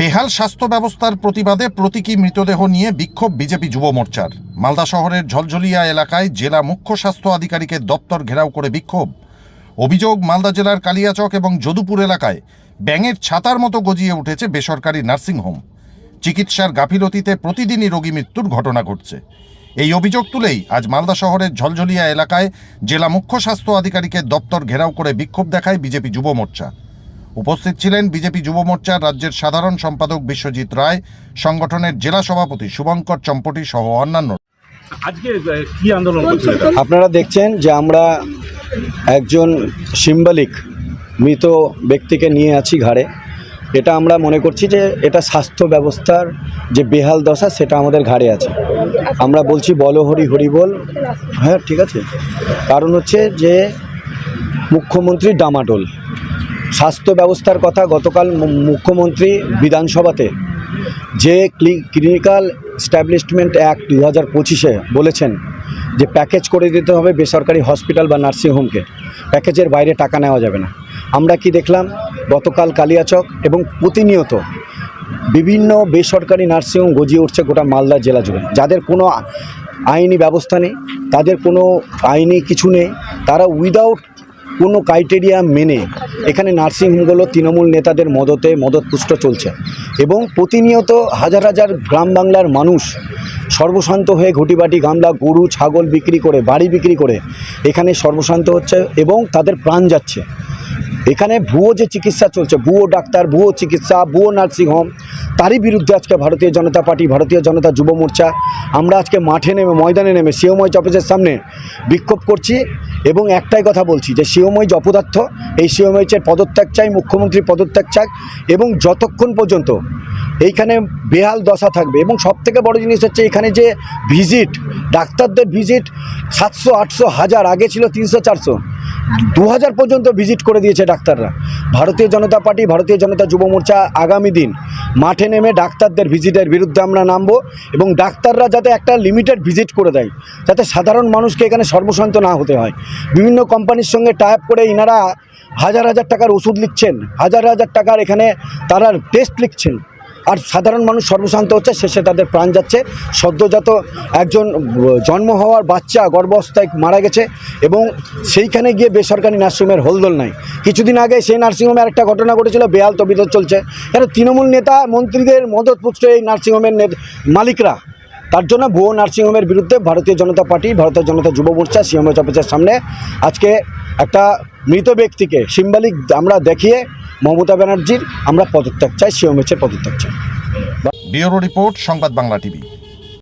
বেহাল স্বাস্থ্য ব্যবস্থার প্রতিবাদে প্রতীকী মৃতদেহ নিয়ে বিক্ষোভ বিজেপি যুব মোর্চার। মালদা শহরের ঝলঝলিয়া এলাকায় জেলা মুখ্য স্বাস্থ্য আধিকারিকের দপ্তর ঘেরাও করে বিক্ষোভ। অভিযোগ, মালদা জেলার কালিয়াচক এবং যদুপুর এলাকায় ব্যাঙের ছাতার মতো গজিয়ে উঠেছে বেসরকারি নার্সিংহোম চিকিৎসার গাফিলতিতে প্রতিদিনই রোগী মৃত্যুর ঘটনা ঘটছে। এই অভিযোগ তুলেই আজ মালদা শহরের ঝলঝলিয়া এলাকায় জেলা মুখ্য স্বাস্থ্য আধিকারিকের দপ্তর ঘেরাও করে বিক্ষোভ দেখায় বিজেপি যুব মোর্চা। উপস্থিত ছিলেন বিজেপি যুব মোর্চার রাজ্যের সাধারণ সম্পাদক বিশ্বজিৎ রায় সংগঠনের জেলা সভাপতি শুভঙ্কর চম্পটি সহ অন্যান্য। আজকে কি আন্দোলন আপনারা দেখছেন যে আমরা একজন সিম্বলিক মৃত ব্যক্তিকে নিয়ে আছি ঘাড়ে। এটা আমরা মনে করছি যে এটা স্বাস্থ্য ব্যবস্থার যে বেহাল দশা সেটা আমাদের ঘাড়ে আছে। আমরা বলছি বলো হরি হরি বল। হ্যাঁ ঠিক আছে। কারণ হচ্ছে যে মুখ্যমন্ত্রী ডামাডোল। স্বাস্থ্য ব্যবস্থার কথা গতকাল মুখ্যমন্ত্রী বিধানসভাতে যে ক্লিনিক্যাল স্ট্যাবলিশমেন্ট অ্যাক্ট দু হাজার পঁচিশে বলেছেন যে প্যাকেজ করে দিতে হবে বেসরকারি হসপিটাল বা নার্সিংহোমকে প্যাকেজের বাইরে টাকা নেওয়া যাবে না। আমরা কি দেখলাম? গতকাল কালিয়াচক এবং প্রতিনিয়ত বিভিন্ন বেসরকারি নার্সিংহোম গজিয়ে উঠছে গোটা মালদা জেলা জুড়ে। যাদের কোনো আইনি ব্যবস্থা নেই, তাদের কোনো আইনি কিছু নেই, তারা উইদাউট কোনো ক্রাইটেরিয়া মেনে এখানে নার্সিংহোমগুলো তৃণমূল নেতাদের মদতে মদতপুষ্ট চলছে এবং প্রতিনিয়ত হাজার হাজার গ্রাম বাংলার মানুষ সর্বশান্ত হয়ে ঘটিবাটি, গামলা, গরু, ছাগল বিক্রি করে, বাড়ি বিক্রি করে এখানে সর্বশান্ত হচ্ছে এবং তাদের প্রাণ যাচ্ছে। এখানে ভুয়ো যে চিকিৎসা চলছে, ভুয়ো ডাক্তার, ভুয়ো চিকিৎসা, ভুয়ো নার্সিংহোম তারই বিরুদ্ধে আজকে ভারতীয় জনতা পার্টি, ভারতীয় জনতা যুব মোর্চা, আমরা আজকে মাঠে নেমে, ময়দানে নেমে সিওময় অফিসের সামনে বিক্ষোভ করছি এবং একটাই কথা বলছি যে শিওময় জপদার্থ এই সিওমইচের পদত্যাগ চাই মুখ্যমন্ত্রী পদত্যাগ চাই এবং যতক্ষণ পর্যন্ত এইখানে বেহাল দশা থাকবে এবং সবথেকে বড় জিনিস হচ্ছে এখানে যে ভিজিট, ডাক্তারদের ভিজিট সাতশো, আটশো, হাজার, আগে ছিল তিনশো, চারশো। দু হাজার পর্যন্ত ভিজিট করে দিয়েছে ডাক্তাররা। ভারতীয় জনতা পার্টি, ভারতীয় জনতা যুব মোর্চা আগামী দিন মাঠে নেমে ডাক্তারদের ভিজিটের বিরুদ্ধে আমরা নামবো এবং ডাক্তাররা যাতে একটা লিমিটেড ভিজিট করে দেয়, যাতে সাধারণ মানুষকে এখানে সর্বশান্ত না হতে হয়। বিভিন্ন কোম্পানির সঙ্গে টাইপ করে ইনারা হাজার হাজার টাকার ওষুধ লিখছেন, হাজার হাজার টাকার এখানে তারা টেস্ট লিখছেন। আর সাধারণ মানুষ সর্বশান্ত হচ্ছে, শেষে তাদের প্রাণ যাচ্ছে। সদ্যজাত একজন জন্ম হওয়ার বাচ্চা গর্ভাবস্থায় মারা গেছে এবং সেইখানে গিয়ে বেসরকারি নার্সিংহোমের হোলদোল নাই। কিছুদিন আগে সেই নার্সিংহোমের একটা ঘটনা ঘটেছিল, বেহাল তবিদত চলছে। কেন তৃণমূল নেতা মন্ত্রীদের মদত মদতপুষ্ট এই নার্সিংহোমের মালিকরা তার জন্য ভুয়ো নার্সিংহোমের বিরুদ্ধে ভারতীয় জনতা পার্টি, ভারতীয় জনতা যুব মোর্চা সিএমএচ অফিসের সামনে আজকে একটা মৃত ব্যক্তিকে সিম্বলিক আমরা দেখিয়ে মমতা ব্যানার্জির আমরা পদত্যাগ চাই সিএমএচের পদত্যাগ চাই। ব্যুরো রিপোর্ট, সংবাদ বাংলা টিভি।